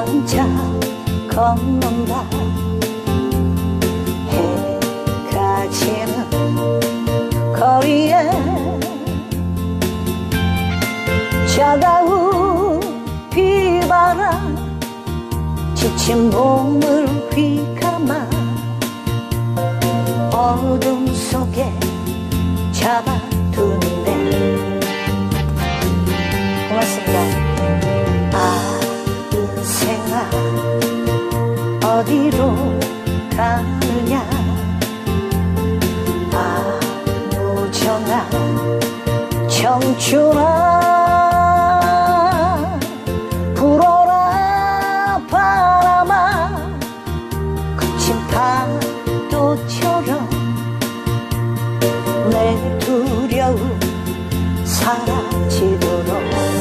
혼자 걷는다. 해가 지는 거리에 차가운 비바람 지친 몸을 휘감아 어둠 속에 잡아두는데 고맙습니다 어디로 가느냐? 아무정아 청춘아 불어라 바람아. 거친 파도처럼 내 두려움 사라져